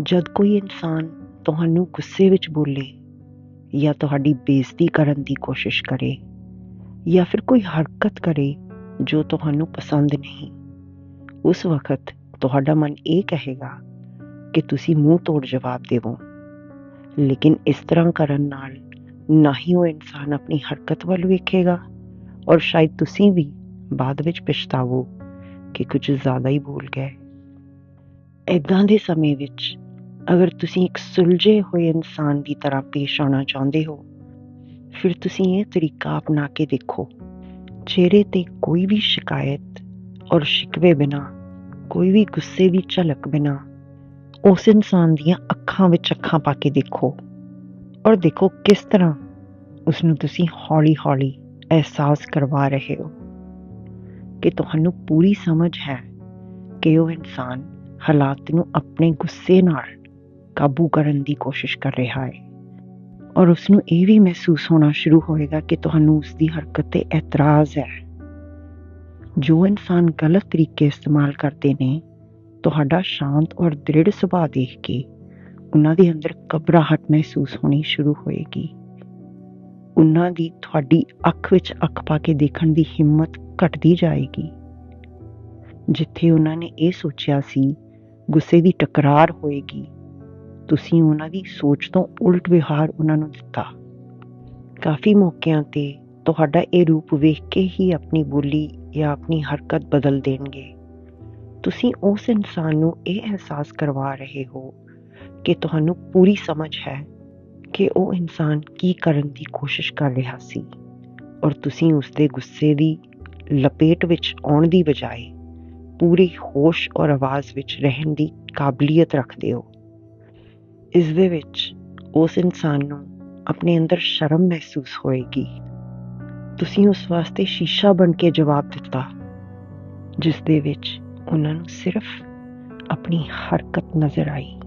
ਜਦ ਕੋਈ ਇਨਸਾਨ ਤੁਹਾਨੂੰ ਗੁੱਸੇ ਵਿੱਚ ਬੋਲੇ ਜਾਂ ਤੁਹਾਡੀ ਬੇਇੱਜ਼ਤੀ ਕਰਨ ਦੀ ਕੋਸ਼ਿਸ਼ ਕਰੇ ਜਾਂ ਫਿਰ ਕੋਈ ਹਰਕਤ ਕਰੇ ਜੋ ਤੁਹਾਨੂੰ ਪਸੰਦ ਨਹੀਂ, ਉਸ ਵਕਤ ਤੁਹਾਡਾ ਮਨ ਇਹ ਕਹੇਗਾ ਕਿ ਤੁਸੀਂ ਮੂੰਹ ਤੋੜ ਜਵਾਬ ਦੇਵੋ। ਲੇਕਿਨ ਇਸ ਤਰ੍ਹਾਂ ਕਰਨ ਨਾਲ ਨਾ ਹੀ ਉਹ ਇਨਸਾਨ ਆਪਣੀ ਹਰਕਤ ਵੱਲ ਵੇਖੇਗਾ ਔਰ ਸ਼ਾਇਦ ਤੁਸੀਂ ਵੀ ਬਾਅਦ ਵਿੱਚ ਪਛਤਾਵੋ ਕਿ ਕੁਝ ਜ਼ਿਆਦਾ ਹੀ ਬੋਲ ਗਏ ਇਦਾਂ ਦੇ ਸਮੇਂ ਵਿੱਚ ਅਗਰ ਤੁਸੀਂ ਇੱਕ ਸੁਲਝੇ ਹੋਏ ਇਨਸਾਨ ਦੀ ਤਰ੍ਹਾਂ ਪੇਸ਼ ਆਉਣਾ ਚਾਹੁੰਦੇ ਹੋ, ਫਿਰ ਤੁਸੀਂ ਇਹ ਤਰੀਕਾ ਅਪਣਾ ਕੇ ਦੇਖੋ। ਚਿਹਰੇ ਤੇ ਕੋਈ ਵੀ ਸ਼ਿਕਾਇਤ ਔਰ ਸ਼ਿਕਵੇ ਬਿਨਾ, ਕੋਈ ਵੀ ਗੁੱਸੇ ਦੀ ਝਲਕ ਬਿਨਾ, ਉਸ ਇਨਸਾਨ ਦੀਆਂ ਅੱਖਾਂ ਵਿੱਚ ਅੱਖਾਂ ਪਾ ਕੇ ਦੇਖੋ ਔਰ ਦੇਖੋ ਕਿਸ ਤਰ੍ਹਾਂ ਉਸ ਨੂੰ ਤੁਸੀਂ ਹੌਲੀ-ਹੌਲੀ ਅਹਿਸਾਸ ਕਰਵਾ ਰਹੇ ਹੋ ਕਿ ਤੁਹਾਨੂੰ ਪੂਰੀ ਸਮਝ ਹੈ ਕਿ ਉਹ ਇਨਸਾਨ ਹਾਲਾਤ ਨੂੰ ਆਪਣੇ ਗੁੱਸੇ ਨਾਲ ਕਾਬੂ ਕਰਨ ਦੀ ਕੋਸ਼ਿਸ਼ ਕਰ ਰਿਹਾ ਹੈ। ਔਰ ਉਸ ਨੂੰ ਇਹ ਵੀ ਮਹਿਸੂਸ ਹੋਣਾ ਸ਼ੁਰੂ ਹੋਏਗਾ ਕਿ ਤੁਹਾਨੂੰ ਉਸ ਦੀ ਹਰਕਤ ਤੇ ਇਤਰਾਜ਼ ਹੈ। ਜੋ ਇਨਸਾਨ ਗਲਤ ਤਰੀਕੇ ਇਸਤੇਮਾਲ ਕਰਦੇ ਨੇ, ਤੁਹਾਡਾ ਸ਼ਾਂਤ ਔਰ ਦ੍ਰਿੜ ਸੁਭਾਅ ਦੇਖ ਕੇ ਉਹਨਾਂ ਦੇ ਅੰਦਰ ਘਬਰਾਹਟ ਮਹਿਸੂਸ ਹੋਣੀ ਸ਼ੁਰੂ ਹੋਏਗੀ। ਉਹਨਾਂ ਦੀ ਤੁਹਾਡੀ ਅੱਖ ਵਿੱਚ ਅੱਖ ਪਾ ਕੇ ਦੇਖਣ ਦੀ ਹਿੰਮਤ ਘਟਦੀ ਜਾਏਗੀ। ਜਿੱਥੇ ਉਹਨਾਂ ਨੇ ਇਹ ਸੋਚਿਆ ਸੀ, ਗੁੱਸੇ ਦੀ ਟਕਰਾਰ ਹੋਏਗੀ। ਤੁਸੀਂ ਉਹਨਾਂ ਦੀ ਸੋਚ ਤੋਂ ਉਲਟ ਵਿਹਾਰ ਉਹਨਾਂ ਨੂੰ ਦਿੱਤਾ। ਕਾਫੀ ਮੌਕਿਆਂ ਤੇ ਤੁਹਾਡਾ ਇਹ ਰੂਪ ਵੇਖ ਕੇ ਹੀ ਆਪਣੀ ਬੋਲੀ ਜਾਂ ਆਪਣੀ ਹਰਕਤ ਬਦਲ ਦੇਣਗੇ। ਤੁਸੀਂ ਉਸ ਇਨਸਾਨ ਨੂੰ ਇਹ ਅਹਿਸਾਸ ਕਰਵਾ ਰਹੇ ਹੋ ਕਿ ਤੁਹਾਨੂੰ ਪੂਰੀ ਸਮਝ ਹੈ ਕਿ ਉਹ ਇਨਸਾਨ ਕੀ ਕਰਨ ਦੀ ਕੋਸ਼ਿਸ਼ ਕਰ ਰਿਹਾ ਸੀ ਔਰ ਤੁਸੀਂ ਉਸ ਦੇ ਗੁੱਸੇ ਦੀ ਲਪੇਟ ਵਿੱਚ ਆਉਣ ਦੀ ਬਜਾਏ ਪੂਰੀ ਹੋਸ਼ ਔਰ ਆਵਾਜ਼ ਵਿੱਚ ਰਹਿਣ ਦੀ ਕਾਬਲੀਅਤ ਰੱਖਦੇ ਹੋ। ਇਸ ਦੇ ਵਿੱਚ ਉਸ ਇਨਸਾਨ ਨੂੰ ਆਪਣੇ ਅੰਦਰ ਸ਼ਰਮ ਮਹਿਸੂਸ ਹੋਏਗੀ। ਤੁਸੀਂ ਉਸ ਵਾਸਤੇ ਸ਼ੀਸ਼ਾ ਬਣ ਕੇ ਜਵਾਬ ਦਿੱਤਾ, ਜਿਸ ਦੇ ਵਿੱਚ ਉਹਨਾਂ ਨੂੰ ਸਿਰਫ ਆਪਣੀ ਹਰਕਤ ਨਜ਼ਰ ਆਈ।